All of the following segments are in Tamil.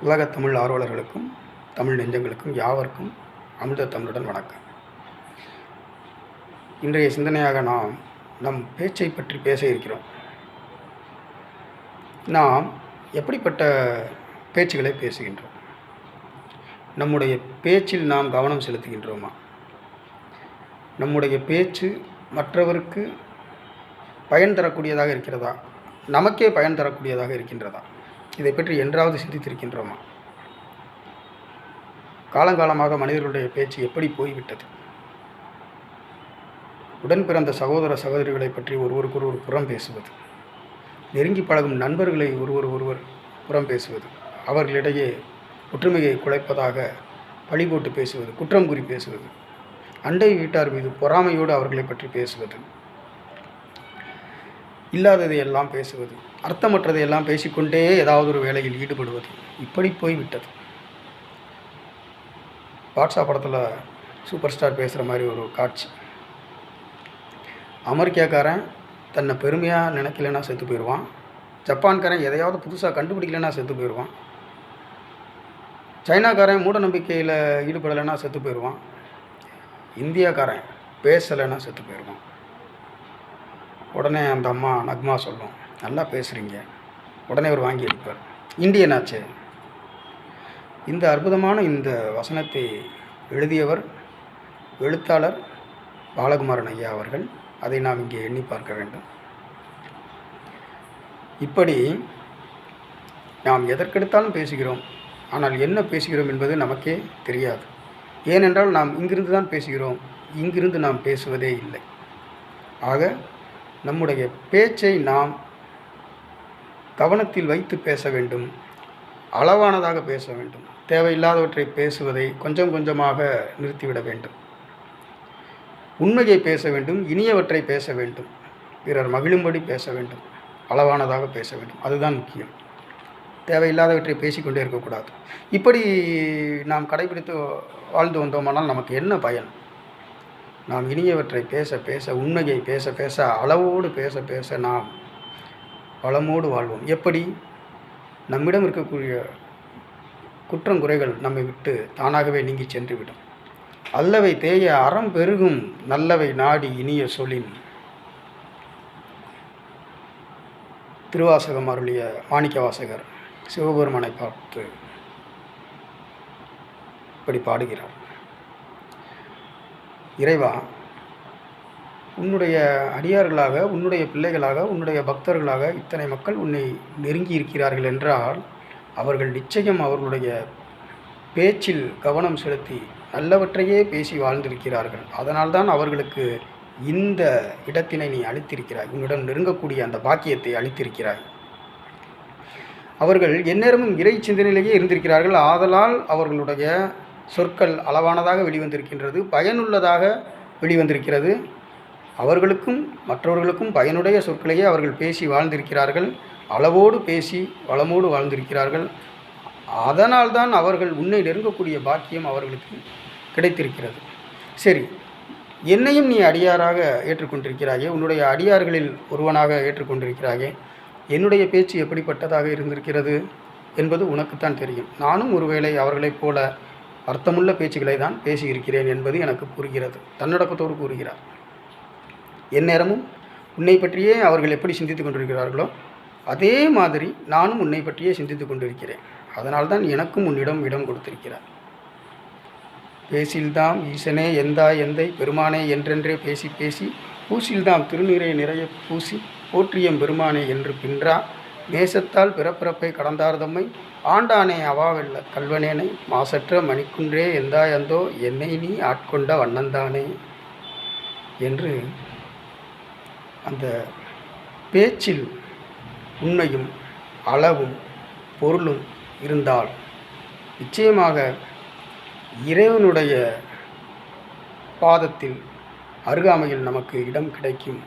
உலகத் தமிழ் ஆர்வலர்களுக்கும் தமிழ் நெஞ்சங்களுக்கும் யாவருக்கும் அமிர்த தமிழுடன் வணக்கம். இன்றைய சிந்தனையாக நாம் நம் பேச்சை பற்றி பேச இருக்கிறோம். நாம் எப்படிப்பட்ட பேச்சுகளை பேசுகின்றோம்? நம்முடைய பேச்சில் நாம் கவனம் செலுத்துகின்றோமா? நம்முடைய பேச்சு மற்றவருக்கு பயன் தரக்கூடியதாக இருக்கிறதா? நமக்கே பயன் தரக்கூடியதாக இருக்கின்றதா? இதை பற்றி என்றாவது சிந்தித்திருக்கின்றோமா? காலங்காலமாக மனிதர்களுடைய பேச்சு எப்படி போய்விட்டது? உடன் பிறந்த சகோதர சகோதரிகளை பற்றி ஒருவருக்கொருவர் புறம் பேசுவது. நெருங்கி பழகும் நண்பர்களை ஒருவர் ஒருவர் புறம் பேசுவது. அவர்களிடையே ஒற்றுமையை குலைப்பதாக பழி போட்டு பேசுவது குற்றம் கூறி பேசுவது. அண்டை வீட்டார் மீது பொறாமையோடு அவர்களை பற்றி பேசுவது. இல்லாததை எல்லாம் பேசுவது அர்த்தமற்றதை எல்லாம் பேசிக்கொண்டே ஏதாவது ஒரு வேலையில் ஈடுபடுவது இப்படி போய்விட்டது. பாட்ஷா படத்தில் சூப்பர் ஸ்டார் பேசுகிற மாதிரி ஒரு காட்சி. அமெரிக்காக்காரன் தன்னை பெருமையாக நினைக்கலன்னா செத்து போயிடுவான் ஜப்பான்காரன் எதையாவது புதுசாக கண்டுபிடிக்கலன்னா செத்து போயிடுவான் சைனாக்காரன் மூட நம்பிக்கையில் ஈடுபடலைன்னா செத்து போயிடுவான் இந்தியாக்காரன் பேசலைன்னா செத்து போயிடுவான் உடனே அந்த அம்மா நக்மா சொல்லும் நல்லா பேசுகிறீங்க உடனே அவர் வாங்கி அடிப்பார். இந்தியன் ஆச்சு இந்த அற்புதமான இந்த வசனத்தை எழுதியவர் எழுத்தாளர் பாலகுமாரன் ஐயா அவர்கள். அதை நாம் இங்கே எண்ணி பார்க்க வேண்டும். இப்படி நாம் எதற்கெடுத்தாலும் பேசுகிறோம். ஆனால் என்ன பேசுகிறோம் என்பது நமக்கே தெரியாது. ஏனென்றால் நாம் இங்கிருந்து தான் பேசுகிறோம். இங்கிருந்து நாம் பேசுவதே இல்லை. ஆக நம்முடைய பேச்சை நாம் கவனத்தில் வைத்து பேச வேண்டும். அளவானதாக பேச வேண்டும். தேவையில்லாதவற்றை பேசுவதை கொஞ்சம் கொஞ்சமாக நிறுத்திவிட வேண்டும். உண்மையை பேச வேண்டும். இனியவற்றை பேச வேண்டும். பிறர் மகிழும்படி பேச வேண்டும். அளவானதாக பேச வேண்டும். அதுதான் முக்கியம். தேவையில்லாதவற்றை பேசிக்கொண்டே இருக்கக்கூடாது. இப்படி நாம் கடைபிடித்து வாழ்ந்து வந்தோமானால் நமக்கு என்ன பயன்? நாம் இனியவற்றை பேச பேச உண்மையை பேச பேச அளவோடு பேச பேச நாம் வளமோடு வாழ்வோம். எப்படி? நம்மிடம் இருக்கக்கூடிய குற்றங்குறைகள் நம்மை விட்டு தானாகவே நீங்கி சென்றுவிடும். அல்லவை தேய அறம் பெருகும் நல்லவை நாடி இனிய சொல்லின். திருவாசகம் அருளிய மாணிக்க வாசகர் சிவபெருமானை பார்த்து இப்படி பாடுகிறார். இறைவா உன்னுடைய அடியார்களாக உன்னுடைய பிள்ளைகளாக உன்னுடைய பக்தர்களாக இத்தனை மக்கள் உன்னை நெருங்கி இருக்கிறார்கள் என்றால் அவர்கள் நிச்சயம் அவர்களுடைய பேச்சில் கவனம் செலுத்தி நல்லவற்றையே பேசி வாழ்ந்திருக்கிறார்கள். அதனால்தான் அவர்களுக்கு இந்த இடத்தினை நீ அளித்திருக்கிறாய். உன்னுடன் நெருங்கக்கூடிய அந்த பாக்கியத்தை அளித்திருக்கிறாய். அவர்கள் எந்நேரமும் இறை சிந்தனையிலேயே இருந்திருக்கிறார்கள். ஆதலால் அவர்களுடைய சொற்கள் அளவானதாக வெளிவந்திருக்கின்றது பயனுள்ளதாக வெளிவந்திருக்கிறது. அவர்களுக்கும் மற்றவர்களுக்கும் பயனுடைய சொற்களையே அவர்கள் பேசி வாழ்ந்திருக்கிறார்கள். அளவோடு பேசி வளமோடு வாழ்ந்திருக்கிறார்கள். அதனால்தான் அவர்கள் உன்னை நெருங்கக்கூடிய பாக்கியம் அவர்களுக்கு கிடைத்திருக்கிறது. சரி என்னையும் நீ அடியாராக ஏற்றுக்கொண்டிருக்கிறாயே உன்னுடைய அடியார்களில் ஒருவனாக ஏற்றுக்கொண்டிருக்கிறாயே என்னுடைய பேச்சு எப்படிப்பட்டதாக இருந்திருக்கிறது என்பது உனக்குத்தான் தெரியும். நானும் ஒருவேளை அவர்களைப் போல அர்த்தமுள்ள பேச்சுக்களை தான் பேசியிருக்கிறேன் என்பது எனக்கு கூறுகிறது தன்னடக்கத்தோடு கூறுகிறார். எந்நேரமும் உன்னை பற்றியே அவர்கள் எப்படி சிந்தித்து கொண்டிருக்கிறார்களோ அதே மாதிரி நானும் உன்னை பற்றியே சிந்தித்து கொண்டிருக்கிறேன். அதனால்தான் எனக்கும் உன்னிடம் இடம் கொடுத்திருக்கிறார். பேசில்தாம் ஈசனே எந்தா எந்தை பெருமானே என்றென்றே பேசி பேசி பூசில்தாம் திருநீரை நிறைய பூசி போற்றியம் பெருமானே என்று பின்றா நேசத்தால் பிறப்பிறப்பை கடந்தார்தம்மை ஆண்டானே அவாவெல்ல கல்வனேனை மாசற்ற மணிக்குன்றே எந்தாயந்தோ என்னை நீ ஆட்கொண்ட வண்ணந்தானே? என்று அந்த பேச்சில் உண்மையும் அளவும் பொருளும் இருந்தால் நிச்சயமாக இறைவனுடைய பாதத்தில் அருகாமையில் நமக்கு இடம் கிடைக்கும்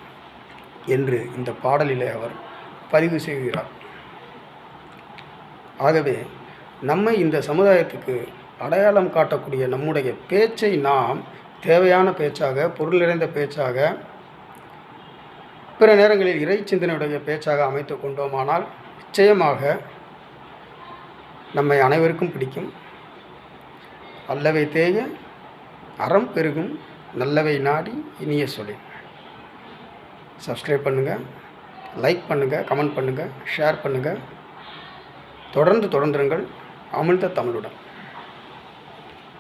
என்று இந்த பாடலிலே அவர் பதிவு செய்கிறார். ஆகவே நம்மை இந்த சமுதாயத்துக்கு அடையாளம் காட்டக்கூடிய நம்முடைய பேச்சை நாம் தேவையான பேச்சாக பொருள் நிறைந்த பேச்சாக பிற நேரங்களில் இறை சிந்தனையுடைய பேச்சாக அமைத்து கொண்டோமானால் நிச்சயமாக நம்மை அனைவருக்கும் பிடிக்கும். அல்லவை தேய அறம் பெருகும் நல்லவை நாடி இனிய சொல்லி சப்ஸ்கிரைப் பண்ணுங்கள் லைக் பண்ணுங்கள் கமெண்ட் பண்ணுங்கள் ஷேர் பண்ணுங்கள் தொடர்ந்து தொடர்ந்துருங்கள். அமிழ்த தமிழுடன்.